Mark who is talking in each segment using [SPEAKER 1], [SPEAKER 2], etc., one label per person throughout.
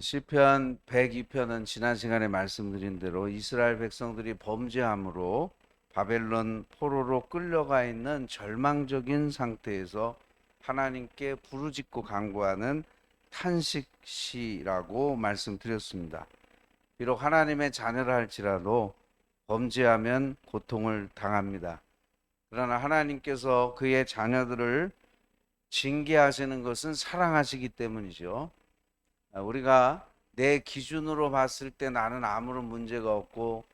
[SPEAKER 1] 시편 102편은 지난 시간에 말씀드린 대로 이스라엘 백성들이 범죄함으로 바벨론 포로로 끌려가 있는 절망적인 상태에서 하나님께 부르짖고 간구하는 탄식시라고 말씀드렸습니다. 비록 하나님의 자녀라 할지라도 범죄하면 고통을 당합니다. 그러나 하나님께서 그의 자녀들을 징계하시는 것은 사랑하시기 때문이죠. 아, 우리가 내 기준으로 봤을 때 나는 아무런 문제가 없고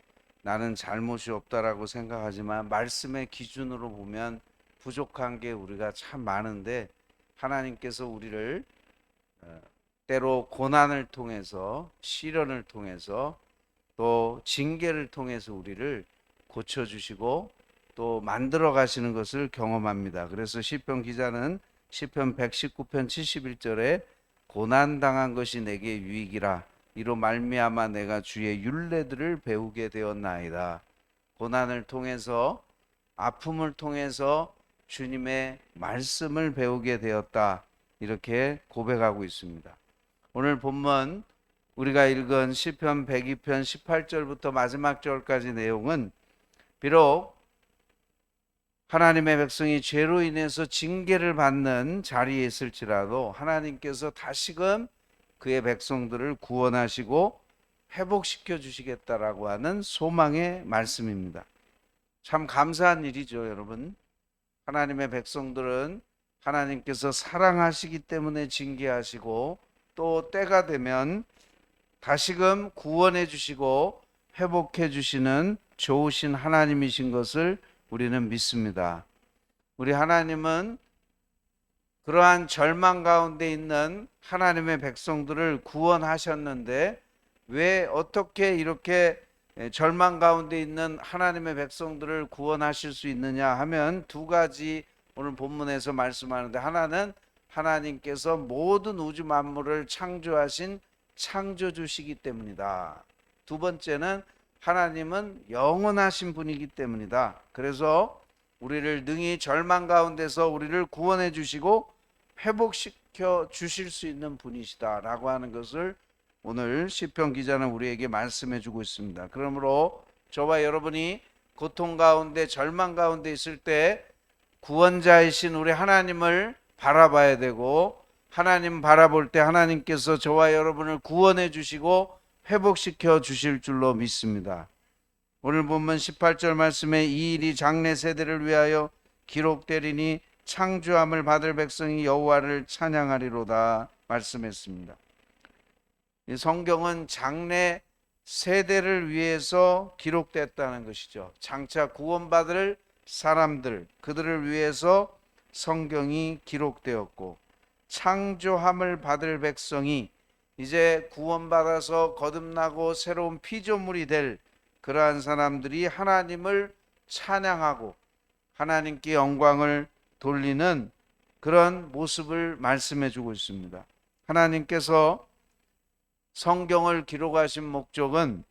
[SPEAKER 1] 나는 잘못이 없다라고 생각하지만 말씀의 기준으로 보면 부족한 게 우리가 참 많은데 하나님께서 우리를 어, 때로 고난을 통해서 시련을 통해서 또 징계를 통해서 우리를 고쳐 주시고 또 만들어 가시는 것을 경험합니다. 그래서 시편 기자는 시편 119편 71절에 고난 당한 것이 내게 유익이라 이로 말미암아 내가 주의 율례들을 배우게 되었나이다. 고난을 통해서 아픔을 통해서 주님의 말씀을 배우게 되었다. 이렇게 고백하고 있습니다. 오늘 본문 우리가 읽은 시편 102편 18절부터 마지막 절까지 내용은 비록 하나님의 백성이 죄로 인해서 징계를 받는 자리에 있을지라도 하나님께서 다시금 그의 백성들을 구원하시고 회복시켜 주시겠다라고 하는 소망의 말씀입니다. 참 감사한 일이죠, 여러분. 하나님의 백성들은 하나님께서 사랑하시기 때문에 징계하시고 또 때가 되면 다시금 구원해 주시고 회복해 주시는 좋으신 하나님이신 것을 우리는 믿습니다. 우리 하나님은 그러한 절망 가운데 있는 하나님의 백성들을 구원하셨는데 왜 어떻게 이렇게 절망 가운데 있는 하나님의 백성들을 구원하실 수 있느냐 하면 두 가지 오늘 본문에서 말씀하는데 하나는 하나님께서 모든 우주 만물을 창조하신 창조주시기 때문이다. 두 번째는 하나님은 영원하신 분이기 때문이다. 그래서 우리를 능히 절망 가운데서 우리를 구원해 주시고 회복시켜 주실 수 있는 분이시다라고 하는 것을 오늘 시편 기자는 우리에게 말씀해 주고 있습니다. 그러므로 저와 여러분이 고통 가운데 절망 가운데 있을 때 구원자이신 우리 하나님을 바라봐야 되고 하나님 바라볼 때 하나님께서 저와 여러분을 구원해 주시고 회복시켜 주실 줄로 믿습니다. 오늘 본문 18절 말씀에 이 일이 장래 세대를 위하여 기록되리니 창조함을 받을 백성이 여호와를 찬양하리로다 말씀했습니다. 이 성경은 장래 세대를 위해서 기록됐다는 것이죠. 장차 구원받을 사람들 그들을 위해서 성경이 기록되었고 창조함을 받을 백성이 이제 구원받아서 거듭나고 새로운 피조물이 될 그러한 사람들이 하나님을 찬양하고 하나님께 영광을 돌리는 그런 모습을 말씀해 주고 있습니다. 하나님께서 성경을 기록하신 목적은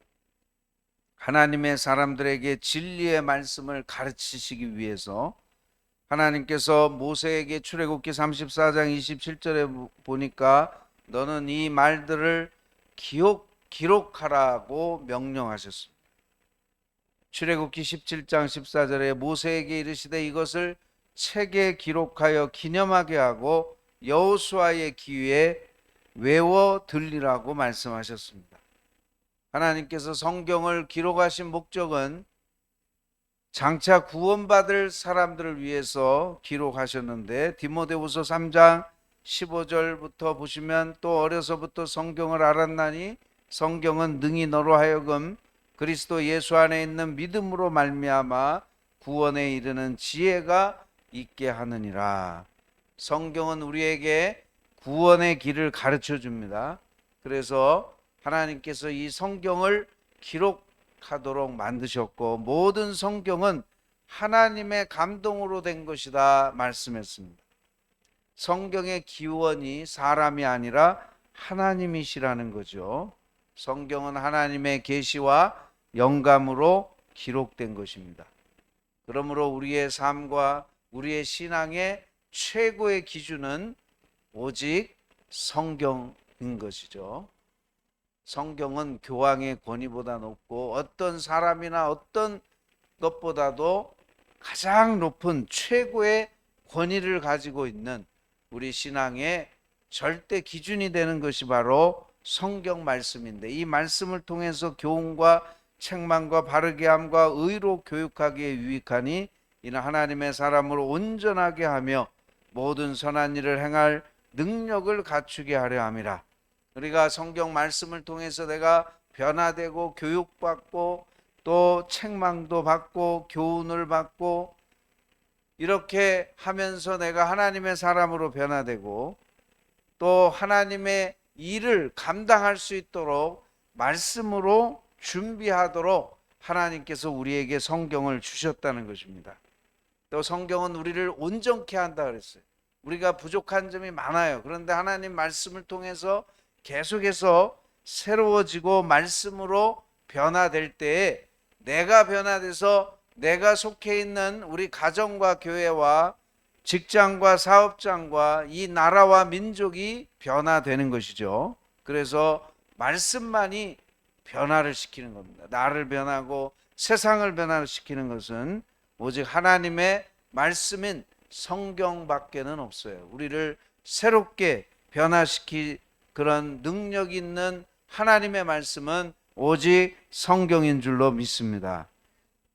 [SPEAKER 1] 하나님의 사람들에게 진리의 말씀을 가르치시기 위해서 하나님께서 모세에게 출애굽기 34장 27절에 보니까 너는 이 말들을 기록 기록하라고 명령하셨습니다. 출애굽기 17장 14절에 모세에게 이르시되 이것을 책에 기록하여 기념하게 하고 여호수아의 귀에 외워 들리라고 말씀하셨습니다. 하나님께서 성경을 기록하신 목적은 장차 구원받을 사람들을 위해서 기록하셨는데 디모데후서 3장 15절부터 보시면 또 어려서부터 성경을 알았나니 성경은 능히 너로 하여금 그리스도 예수 안에 있는 믿음으로 말미암아 구원에 이르는 지혜가 있게 하느니라. 성경은 우리에게 구원의 길을 가르쳐 줍니다. 그래서 하나님께서 이 성경을 기록하도록 만드셨고 모든 성경은 하나님의 감동으로 된 것이다 말씀했습니다. 성경의 기원이 사람이 아니라 하나님이시라는 거죠. 성경은 하나님의 계시와 영감으로 기록된 것입니다. 그러므로 우리의 삶과 우리의 신앙의 최고의 기준은 오직 성경인 것이죠. 성경은 교황의 권위보다 높고 어떤 사람이나 어떤 것보다도 가장 높은 최고의 권위를 가지고 있는 우리 신앙의 절대 기준이 되는 것이 바로 성경 말씀인데 이 말씀을 통해서 교훈과 책망과 바르게 함과 의로 교육하기에 유익하니 이는 하나님의 사람을 온전하게 하며 모든 선한 일을 행할 능력을 갖추게 하려 함이라. 우리가 성경 말씀을 통해서 내가 변화되고 교육받고 또 책망도 받고 교훈을 받고 이렇게 하면서 내가 하나님의 사람으로 변화되고 또 하나님의 일을 감당할 수 있도록 말씀으로 준비하도록 하나님께서 우리에게 성경을 주셨다는 것입니다. 또 성경은 우리를 온전케 한다 그랬어요. 우리가 부족한 점이 많아요. 그런데 하나님 말씀을 통해서 계속해서 새로워지고 말씀으로 변화될 때에 내가 변화돼서 내가 속해 있는 우리 가정과 교회와 직장과 사업장과 이 나라와 민족이 변화되는 것이죠. 그래서 말씀만이 변화를 시키는 겁니다. 나를 변하고 세상을 변화시키는 것은 오직 하나님의 말씀인 성경밖에는 없어요. 우리를 새롭게 변화시키 그런 능력 있는 하나님의 말씀은 오직 성경인 줄로 믿습니다.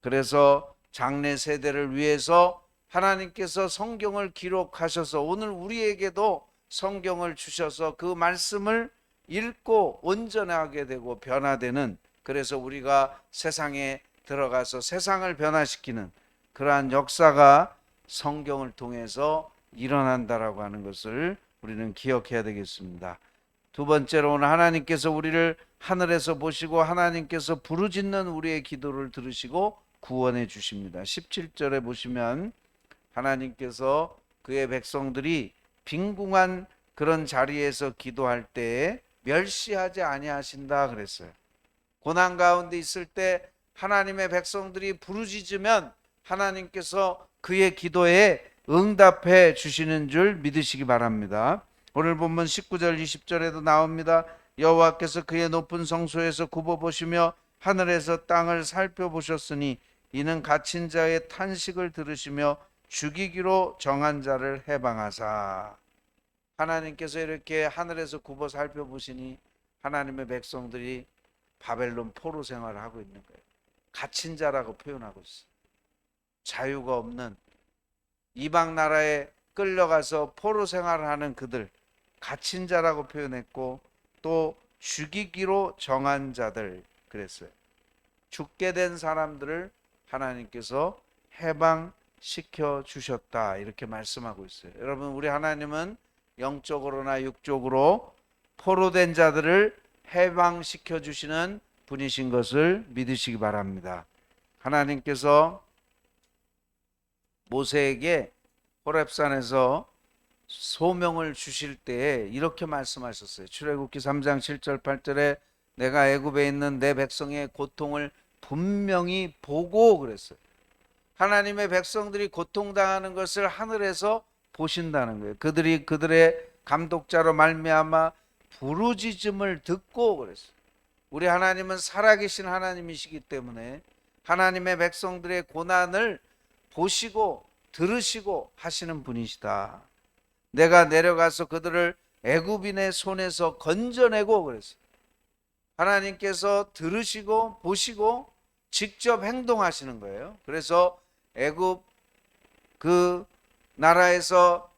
[SPEAKER 1] 그래서 장래 세대를 위해서 하나님께서 성경을 기록하셔서 오늘 우리에게도 성경을 주셔서 그 말씀을 읽고 온전하게 되고 변화되는 그래서 우리가 세상에 들어가서 세상을 변화시키는 그러한 역사가 성경을 통해서 일어난다라고 하는 것을 우리는 기억해야 되겠습니다. 두 번째로 오늘 하나님께서 우리를 하늘에서 보시고 하나님께서 부르짖는 우리의 기도를 들으시고 구원해 주십니다. 17절에 보시면 하나님께서 그의 백성들이 빈궁한 그런 자리에서 기도할 때에 멸시하지 아니하신다 그랬어요. 고난 가운데 있을 때 하나님의 백성들이 부르짖으면 하나님께서 그의 기도에 응답해 주시는 줄 믿으시기 바랍니다. 오늘 본문 19절 20절에도 나옵니다. 여호와께서 그의 높은 성소에서 굽어 보시며 하늘에서 땅을 살펴보셨으니 이는 갇힌 자의 탄식을 들으시며 죽이기로 정한 자를 해방하사 하나님께서 이렇게 하늘에서 굽어 살펴보시니 하나님의 백성들이 바벨론 포로 생활을 하고 있는 거예요. 갇힌 자라고 표현하고 있어. 자유가 없는 이방 나라에 끌려가서 포로 생활을 하는 그들 갇힌 자라고 표현했고 또 죽이기로 정한 자들 그랬어요. 죽게 된 사람들을 하나님께서 해방시켜 주셨다 이렇게 말씀하고 있어요. 여러분 우리 하나님은 영적으로나 육적으로 포로된 자들을 해방시켜 주시는 분이신 것을 믿으시기 바랍니다. 하나님께서 모세에게 호렙산에서 소명을 주실 때에 이렇게 말씀하셨어요. 출애굽기 3장 7절 8절에 내가 애굽에 있는 내 백성의 고통을 분명히 보고 그랬어요. 하나님의 백성들이 고통당하는 것을 하늘에서 보신다는 거예요. 그들이 그들의 감독자로 말미암아 부르짖음을 듣고 그랬어요. 우리 하나님은 살아계신 하나님이시기 때문에 하나님의 백성들의 고난을 보시고 들으시고 하시는 분이시다. 내가 내려가서 그들을 애굽인의 손에서 건져내고 그랬어요. 하나님께서 들으시고 보시고 직접 행동하시는 거예요. 그래서 애굽 그 나라에서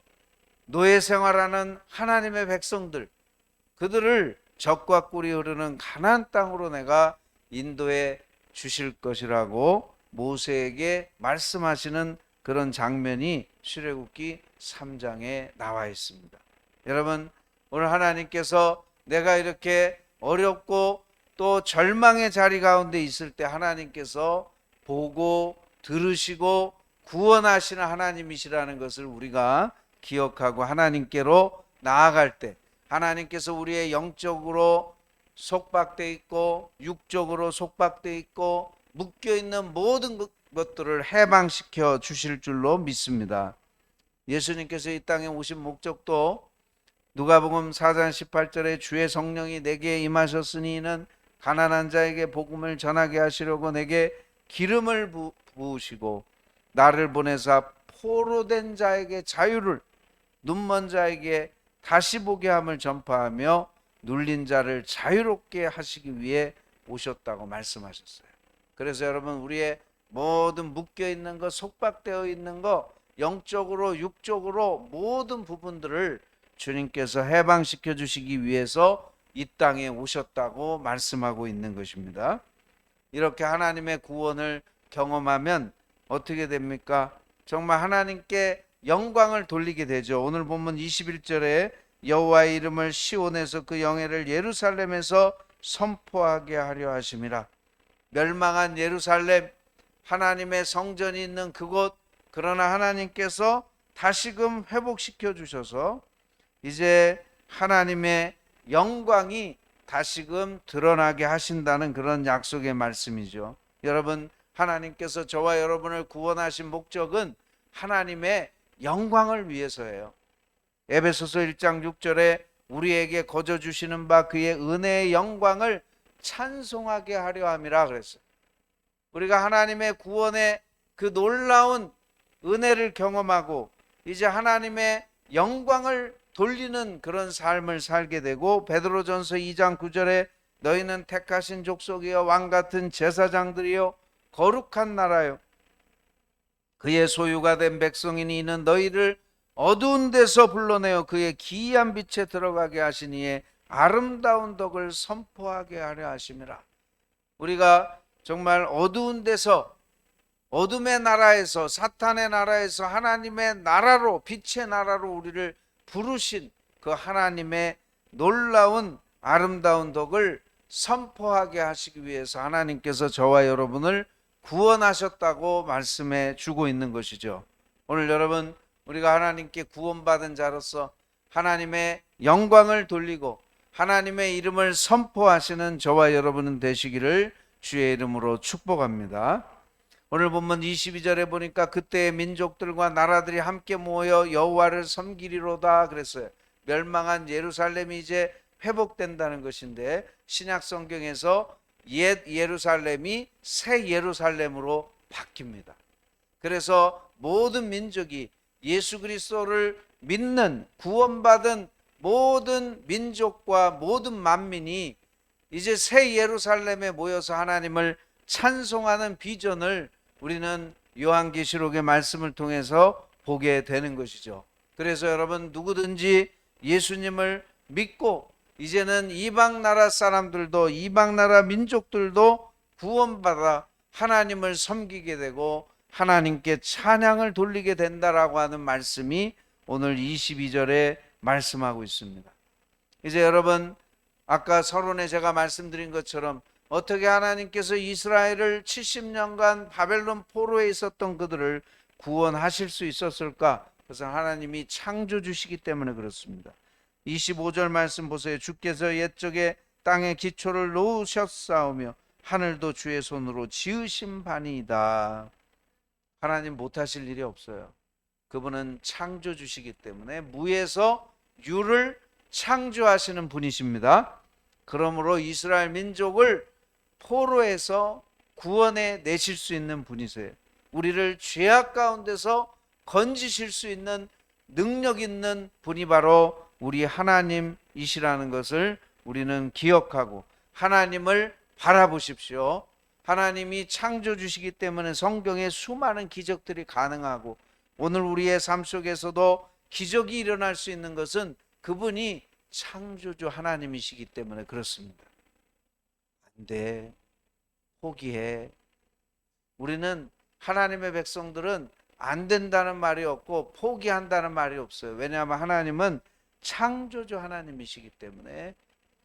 [SPEAKER 1] 노예 생활하는 하나님의 백성들 그들을 적과 꿀이 흐르는 가나안 땅으로 내가 인도해 주실 것이라고 모세에게 말씀하시는 그런 장면이 출애굽기 3장에 나와 있습니다. 여러분 오늘 하나님께서 내가 이렇게 어렵고 또 절망의 자리 가운데 있을 때 하나님께서 보고 들으시고 구원하시는 하나님이시라는 것을 우리가 기억하고 하나님께로 나아갈 때 하나님께서 우리의 영적으로 속박돼 있고 육적으로 속박돼 있고 묶여 있는 모든 것- 것들을 해방시켜 주실 줄로 믿습니다. 예수님께서 이 땅에 오신 목적도 누가복음 4장 18절에 주의 성령이 내게 임하셨으니는 가난한 자에게 복음을 전하게 하시려고 내게 기름을 부, 부으시고 나를 보내사 포로된 자에게 자유를 눈먼 자에게 다시 보게 함을 전파하며 눌린 자를 자유롭게 하시기 위해 오셨다고 말씀하셨어요. 그래서 여러분 우리의 모든 묶여 있는 것, 속박되어 있는 것, 영적으로 육적으로 모든 부분들을 주님께서 해방시켜 주시기 위해서 이 땅에 오셨다고 말씀하고 있는 것입니다. 이렇게 하나님의 구원을 경험하면 어떻게 됩니까? 정말 하나님께 영광을 돌리게 되죠. 오늘 본문 21절에 여호와의 이름을 시온에서 그 영예를 예루살렘에서 선포하게 하려 하심이라. 멸망한 예루살렘 하나님의 성전이 있는 그곳 그러나 하나님께서 다시금 회복시켜 주셔서 이제 하나님의 영광이 다시금 드러나게 하신다는 그런 약속의 말씀이죠. 여러분 하나님께서 저와 여러분을 구원하신 목적은 하나님의 영광을 위해서예요. 에베소서 1장 6절에 우리에게 거저 주시는 바 그의 은혜의 영광을 찬송하게 하려 함이라 그랬어요. 우리가 하나님의 구원의 그 놀라운 은혜를 경험하고 이제 하나님의 영광을 돌리는 그런 삶을 살게 되고 베드로전서 2장 9절에 너희는 택하신 족속이여 왕 같은 제사장들이요 거룩한 나라요 그의 소유가 된 백성이니 이는 너희를 어두운 데서 불러내어 그의 기이한 빛에 들어가게 하시니에 아름다운 덕을 선포하게 하려 하심이라. 우리가 정말 어두운 데서 어둠의 나라에서 사탄의 나라에서 하나님의 나라로 빛의 나라로 우리를 부르신 그 하나님의 놀라운 아름다운 덕을 선포하게 하시기 위해서 하나님께서 저와 여러분을 구원하셨다고 말씀해 주고 있는 것이죠. 오늘 여러분 우리가 하나님께 구원받은 자로서 하나님의 영광을 돌리고 하나님의 이름을 선포하시는 저와 여러분은 되시기를 주의 이름으로 축복합니다. 오늘 본문 22절에 보니까 그때의 민족들과 나라들이 함께 모여 여호와를 섬기리로다 그랬어요. 멸망한 예루살렘이 이제 회복된다는 것인데 신약 성경에서 옛 예루살렘이 새 예루살렘으로 바뀝니다. 그래서 모든 민족이 예수 그리스도를 믿는 구원받은 모든 민족과 모든 만민이 이제 새 예루살렘에 모여서 하나님을 찬송하는 비전을 우리는 요한계시록의 말씀을 통해서 보게 되는 것이죠. 그래서 여러분 누구든지 예수님을 믿고 이제는 이방 나라 사람들도 이방 나라 민족들도 구원받아 하나님을 섬기게 되고 하나님께 찬양을 돌리게 된다라고 하는 말씀이 오늘 22절에 말씀하고 있습니다. 이제 여러분 아까 서론에 제가 말씀드린 것처럼 어떻게 하나님께서 이스라엘을 70년간 바벨론 포로에 있었던 그들을 구원하실 수 있었을까? 그래서 하나님이 창조주시기 때문에 그렇습니다. 25절 말씀 보세요. 주께서 옛적에 땅에 기초를 놓으셨사오며 하늘도 주의 손으로 지으신 바니이다. 하나님 못하실 일이 없어요. 그분은 창조주시기 때문에 무에서 유를 창조하시는 분이십니다. 그러므로 이스라엘 민족을 포로에서 구원해 내실 수 있는 분이세요. 우리를 죄악 가운데서 건지실 수 있는 능력 있는 분이 바로 우리 하나님이시라는 것을 우리는 기억하고 하나님을 바라보십시오. 하나님이 창조 주시기 때문에 성경에 수많은 기적들이 가능하고 오늘 우리의 삶 속에서도 기적이 일어날 수 있는 것은 그분이 창조주 하나님이시기 때문에 그렇습니다. 안 돼. 포기해. 우리는 하나님의 백성들은 안 된다는 말이 없고 포기한다는 말이 없어요. 왜냐하면 하나님은 창조주 하나님이시기 때문에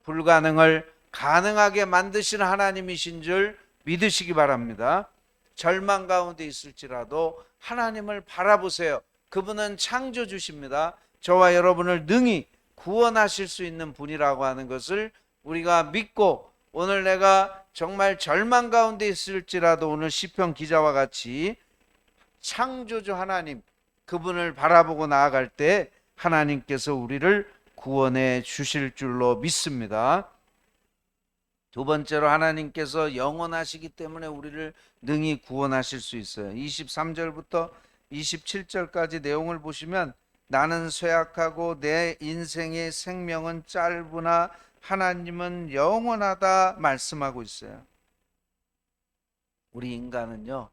[SPEAKER 1] 불가능을 가능하게 만드시는 하나님이신 줄 믿으시기 바랍니다. 절망 가운데 있을지라도 하나님을 바라보세요. 그분은 창조주십니다. 저와 여러분을 능히 구원하실 수 있는 분이라고 하는 것을 우리가 믿고 오늘 내가 정말 절망 가운데 있을지라도 오늘 시편 기자와 같이 창조주 하나님 그분을 바라보고 나아갈 때 하나님께서 우리를 구원해 주실 줄로 믿습니다. 두 번째로 하나님께서 영원하시기 때문에 우리를 능히 구원하실 수 있어요. 23절부터 27절까지 내용을 보시면 나는 쇠약하고 내 인생의 생명은 짧으나 하나님은 영원하다 말씀하고 있어요. 우리 인간은요.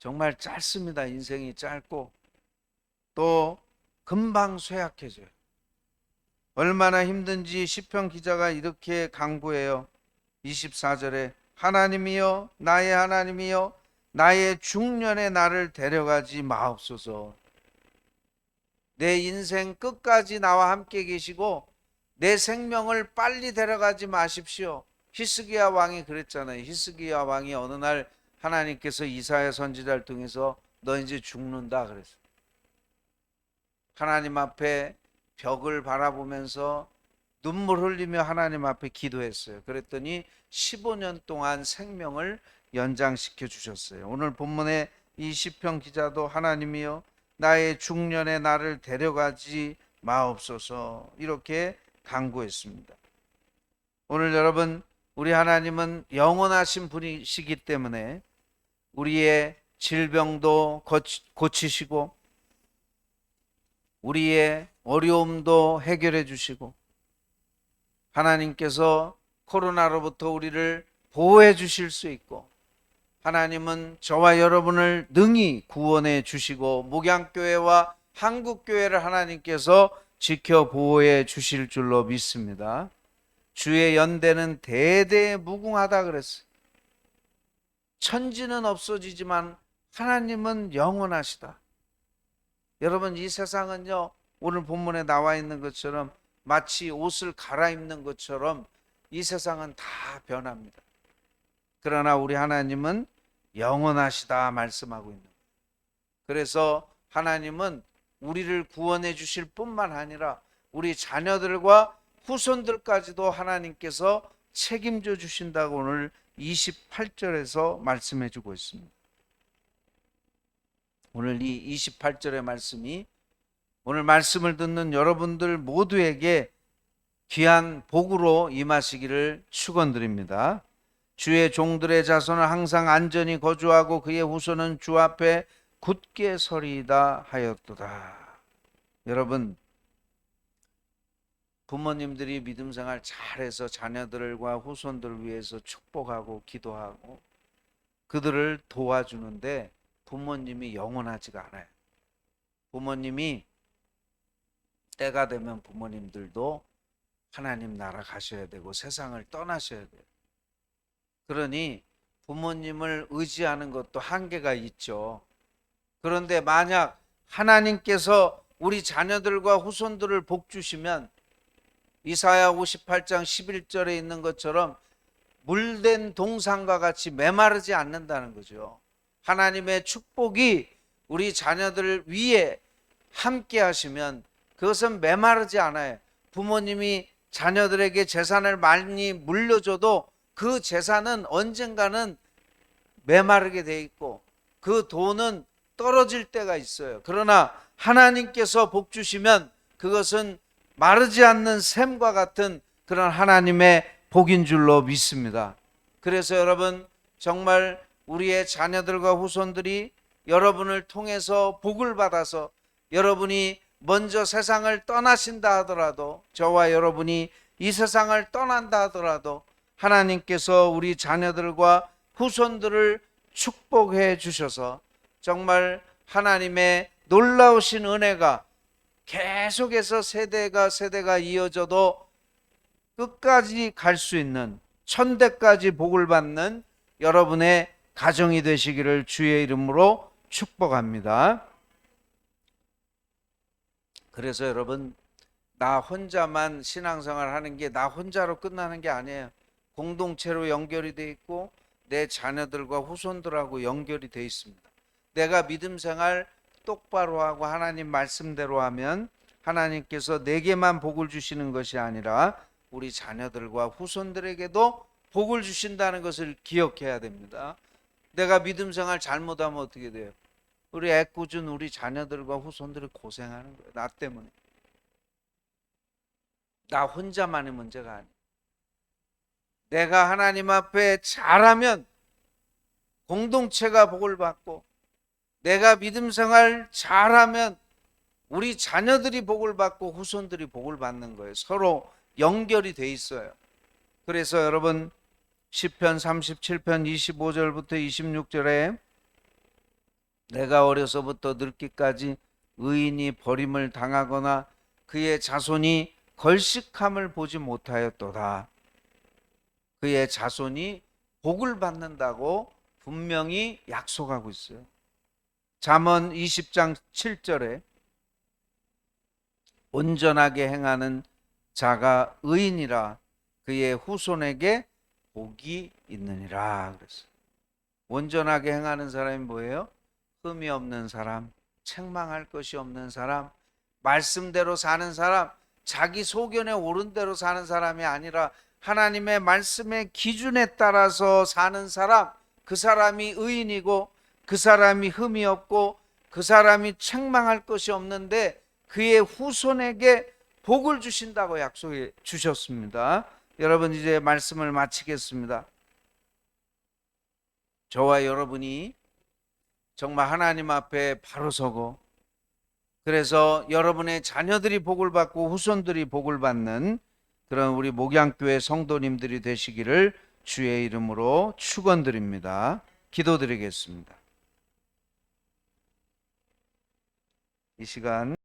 [SPEAKER 1] 정말 짧습니다. 인생이 짧고 또 금방 쇠약해져요. 얼마나 힘든지 시편 기자가 이렇게 강구해요. 24절에 하나님이여 나의 하나님이여 나의 중년에 나를 데려가지 마옵소서. 내 인생 끝까지 나와 함께 계시고 내 생명을 빨리 데려가지 마십시오. 히스기야 왕이 그랬잖아요. 히스기야 왕이 어느 날 하나님께서 이사야 선지자를 통해서 너 이제 죽는다 그랬어요. 하나님 앞에 벽을 바라보면서 눈물 흘리며 하나님 앞에 기도했어요. 그랬더니 15년 동안 생명을 연장시켜 주셨어요. 오늘 본문의 이 시편 기자도 하나님이여 나의 중년에 나를 데려가지 마옵소서 이렇게 간구했습니다. 오늘 여러분 우리 하나님은 영원하신 분이시기 때문에 우리의 질병도 고치- 고치시고 우리의 어려움도 해결해 주시고 하나님께서 코로나로부터 우리를 보호해 주실 수 있고 하나님은 저와 여러분을 능히 구원해 주시고 목양교회와 한국교회를 하나님께서 지켜 보호해 주실 줄로 믿습니다. 주의 연대는 대대 무궁하다 그랬어요. 천지는 없어지지만 하나님은 영원하시다. 여러분 이 세상은요 오늘 본문에 나와 있는 것처럼 마치 옷을 갈아입는 것처럼 이 세상은 다 변합니다. 그러나 우리 하나님은 영원하시다 말씀하고 있는 거예요. 그래서 하나님은 우리를 구원해 주실 뿐만 아니라 우리 자녀들과 후손들까지도 하나님께서 책임져 주신다고 오늘 28절에서 말씀해 주고 있습니다. 오늘 이 28절의 말씀이 오늘 말씀을 듣는 여러분들 모두에게 귀한 복으로 임하시기를 축원드립니다. 주의 종들의 자손은 항상 안전히 거주하고 그의 후손은 주 앞에 굳게 서리이다 하였도다. 여러분 부모님들이 믿음 생활 잘해서 자녀들과 후손들을 위해서 축복하고 기도하고 그들을 도와주는데 부모님이 영원하지가 않아요. 부모님이 때가 되면 부모님들도 하나님 나라 가셔야 되고 세상을 떠나셔야 돼요. 그러니 부모님을 의지하는 것도 한계가 있죠. 그런데 만약 하나님께서 우리 자녀들과 후손들을 복 주시면 이사야 58장 11절에 있는 것처럼 물된 동산과 같이 메마르지 않는다는 거죠. 하나님의 축복이 우리 자녀들 위에 함께 하시면 그것은 메마르지 않아요. 부모님이 자녀들에게 재산을 많이 물려줘도 그 재산은 언젠가는 메마르게 돼 있고 그 돈은 떨어질 때가 있어요. 그러나 하나님께서 복 주시면 그것은 마르지 않는 샘과 같은 그런 하나님의 복인 줄로 믿습니다. 그래서 여러분 정말 우리의 자녀들과 후손들이 여러분을 통해서 복을 받아서 여러분이 먼저 세상을 떠나신다 하더라도 저와 여러분이 이 세상을 떠난다 하더라도 하나님께서 우리 자녀들과 후손들을 축복해 주셔서 정말 하나님의 놀라우신 은혜가 계속해서 세대가 세대가 이어져도 끝까지 갈 수 있는 천대까지 복을 받는 여러분의 가정이 되시기를 주의 이름으로 축복합니다. 그래서 여러분 나 혼자만 신앙생활 하는 게 나 혼자로 끝나는 게 아니에요. 공동체로 연결이 돼 있고 내 자녀들과 후손들하고 연결이 돼 있습니다. 내가 믿음 생활 똑바로 하고 하나님 말씀대로 하면 하나님께서 내게만 복을 주시는 것이 아니라 우리 자녀들과 후손들에게도 복을 주신다는 것을 기억해야 됩니다. 내가 믿음 생활 잘못하면 어떻게 돼요? 우리 애꿎은 우리 자녀들과 후손들이 고생하는 거예요. 나 때문에. 나 혼자만의 문제가 아니에요. 내가 하나님 앞에 잘하면 공동체가 복을 받고 내가 믿음 생활 잘하면 우리 자녀들이 복을 받고 후손들이 복을 받는 거예요. 서로 연결이 돼 있어요. 그래서 여러분 시편 37편 25절부터 26절에 내가 어려서부터 늙기까지 의인이 버림을 당하거나 그의 자손이 걸식함을 보지 못하였도다. 그의 자손이 복을 받는다고 분명히 약속하고 있어요. 잠언 20장 7절에 온전하게 행하는 자가 의인이라 그의 후손에게 복이 있느니라 그랬어요. 온전하게 행하는 사람이 뭐예요? 흠이 없는 사람, 책망할 것이 없는 사람, 말씀대로 사는 사람, 자기 소견에 옳은 대로 사는 사람이 아니라 하나님의 말씀의 기준에 따라서 사는 사람, 그 사람이 의인이고 그 사람이 흠이 없고 그 사람이 책망할 것이 없는데 그의 후손에게 복을 주신다고 약속해 주셨습니다. 여러분 이제 말씀을 마치겠습니다. 저와 여러분이 정말 하나님 앞에 바로 서고 그래서 여러분의 자녀들이 복을 받고 후손들이 복을 받는 그런 우리 목양교회 성도님들이 되시기를 주의 이름으로 축원드립니다. 기도드리겠습니다. 이 시간